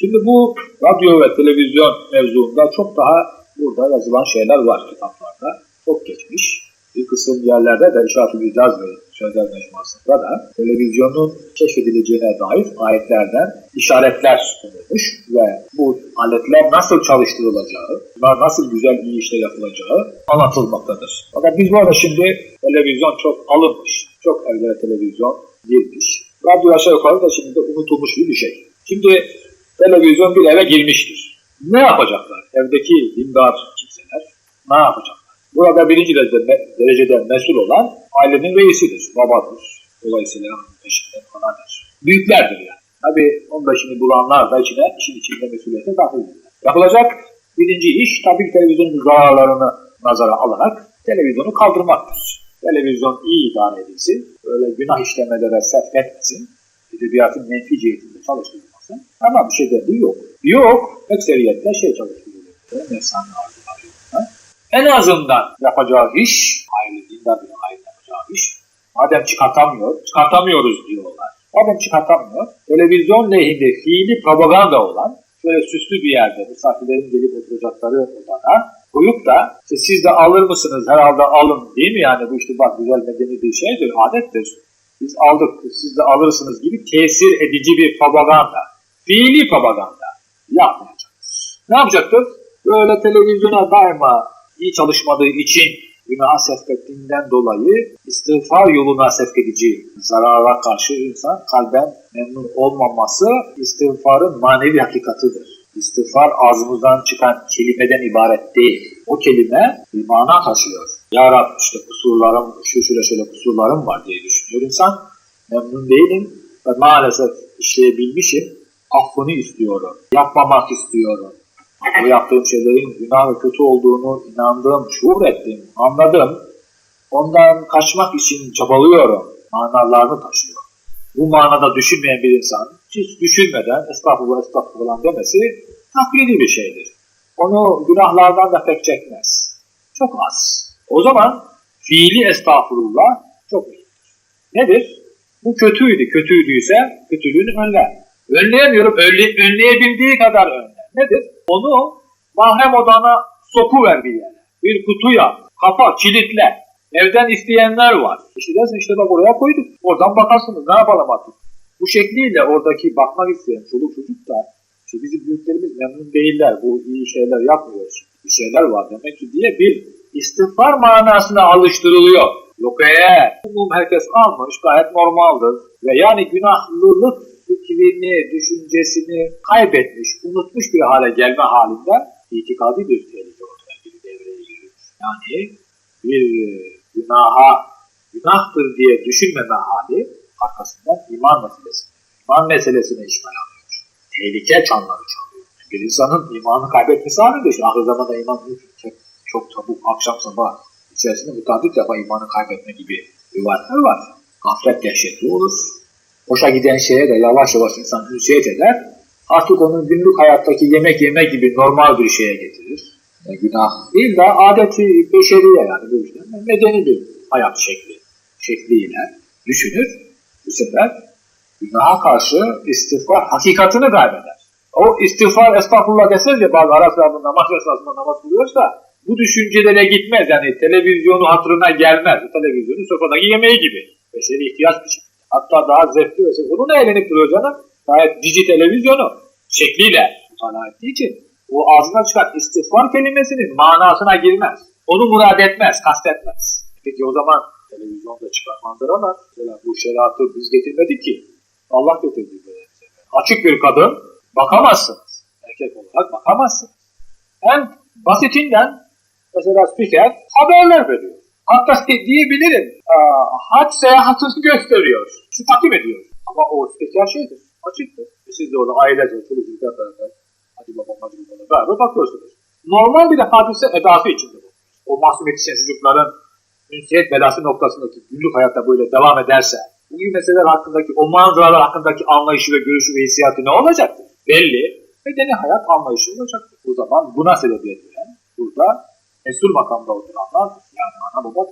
Şimdi bu radyo ve televizyon mevzuunda çok daha burada yazılan şeyler var kitaplarda. Çok geçmiş. Bir kısım yerlerde de İşaret-ı İcaz ve Sözler Mecmuası'nda da televizyonun keşfedileceğine dair ayetlerden işaretler konulmuş ve bu aletler nasıl çalıştırılacağı, bunlar nasıl güzel iyi işle yapılacağı anlatılmaktadır. Fakat biz bu arada şimdi televizyon çok alınmış. Çok evlere televizyon girmiş. Radyo aşağı yukarı da şimdi de unutulmuş bir şey. Şimdi televizyon bir eve girmiştir. Ne yapacaklar? Evdeki dindar kimseler ne yapacaklar? Burada birinci derecede, derecede mesul olan ailenin reisidir, babadır. Dolayısıyla eşinden anadır. Büyüklerdir yani. Tabi 15'ini bulanlar da içine, işin içinde mesuliyete dahildirler. Yapılacak birinci iş tabii televizyonun zararlarını nazara alarak televizyonu kaldırmaktır. Televizyon iyi idare edilsin, böyle günah işlemelere sevk etmesin, edebiyatın menfi cihetinde çalıştırılmasın. Ama şey dediği yok. Yok, ekseriyetle şey çalıştırılıyor. Nefsane arzular En azından yapacağı iş, aile dindar bir aile yapacağı iş, madem çıkartamıyor, çıkartamıyoruz diyorlar. Madem çıkartamıyor, televizyon lehinde fiili propaganda olan, şöyle süslü bir yerde misafirlerin gelip oturacakları odana koyup da işte siz de alır mısınız herhalde alın değil mi yani bu işte bak güzel medeni bir şeydir, adettir. Biz aldık siz de alırsınız gibi tesir edici bir propaganda, fiili propaganda yapmayacaktır. Ne yapacaktır? Böyle televizyona daima iyi çalışmadığı için günaha sevk ettiğinden dolayı istiğfar yoluna sevk edici zarara karşı insan kalben memnun olmaması istiğfarın manevi hakikatıdır. İstiğfar ağzımızdan çıkan kelimeden ibaret değil. O kelime bir mana taşıyor. Ya Rab işte kusurlarım, şu şöyle şöyle kusurlarım var diye düşünüyor insan. Memnun değilim ve maalesef işleyebilmişim. Affını istiyorum. Yapmamak istiyorum. Bu yaptığım şeylerin günah ve kötü olduğunu inandığım, şuur ettim, anladım. Ondan kaçmak için çabalıyorum. Manalarını taşıyor. Bu manada düşünmeyen bir insan hiç düşünmeden estağfurullah estağfurullah demesi taklidi bir şeydir. Onu günahlardan da pek çekmez. Çok az. O zaman fiili estağfurullah çok iyidir. Nedir? Bu kötüydü. Kötüydüyse kötülüğünü önler. Önleyemiyorum. Önle, önleyebildiği kadar önler. Nedir? Onu mahrem odana sokuver bir yere. Bir kutuya, kapa, kilitle. Evden isteyenler var. İşte dersin işte bak oraya koyduk. Oradan bakarsınız ne yapalım artık. Bu şekliyle oradaki bakmak isteyen çoluk çocuk da işte bizim büyüklerimiz memnun değiller. Bu iyi şeyler yapmıyoruz. Bir şeyler var demek ki diye bir istiğfar manasına alıştırılıyor. Eğer umum herkes almış gayet normaldir. Ve yani günahlılık fikrini, düşüncesini kaybetmiş, unutmuş bir hale gelme halinde itikadi bir tehlike ortaya bir devreye giriyor. Yani bir günaha, günahtır diye düşünmeme hali arkasından iman meselesi. İman meselesine işgal alıyor. Tehlike çanları çalıyor. Bir insanın imanı kaybetmesi halinde işte ahir zamanda iman çok, çok çabuk akşam sabah içerisinde mutadit defa imanı kaybetme gibi rivayetler var. Gaflet dehşetli olur. Hoşa giden şeye de yavaş yavaş insan ünsiyet eder. Artık onun günlük hayattaki yemek yeme gibi normal bir şeye getirir. Yani günah değil de adeti beşeriye yani bu işte medeni bir hayat şekli şekliyle düşünür. Bu sefer günaha karşı istiğfar hakikatini kaybeder. O istiğfar estağfurullah deseniz ya bazı ara sıra namaz esasında namaz kılıyorsa bu düşüncelere gitmez. Yani televizyonu hatırına gelmez. Bu televizyonun sofradaki yemeği gibi. Beşeri ihtiyaç biçimi. Hatta daha zevkli ve. Onunla eğlenip duruyor canım. Gayet dizi televizyonu şekliyle mutala ettiği için o ağzına çıkan istiğfar kelimesinin manasına girmez. Onu murad etmez, kastetmez. Peki o zaman televizyonda çıkan manzaralar, mesela bu şeriatı biz getirmedik ki. Allah getirdi. Açık bir kadın bakamazsınız. Erkek olarak bakamazsınınız. En basitinden mesela spiker haberler veriyor. Hatta diyebilirim aa, hac seyahatini gösteriyor. Şu takip ediyor. Ama o spiker şeydir, açıktır. E siz de orada ailece, çocuklar beraber, hadi babam, hadi babam beraber bakıyorsunuz. Normal bir hadise edası içinde bu. O masum yetişen çocukların ünsiyet belası noktasındaki günlük hayatta böyle devam ederse, bu gibi meseleler hakkındaki, o manzaralar hakkındaki anlayışı ve görüşü ve hissiyatı ne olacaktır? Belli. Medeni hayat anlayışı olacaktır. O zaman buna sebebiyet veren burada mesul makamda oturanlar yani ana baba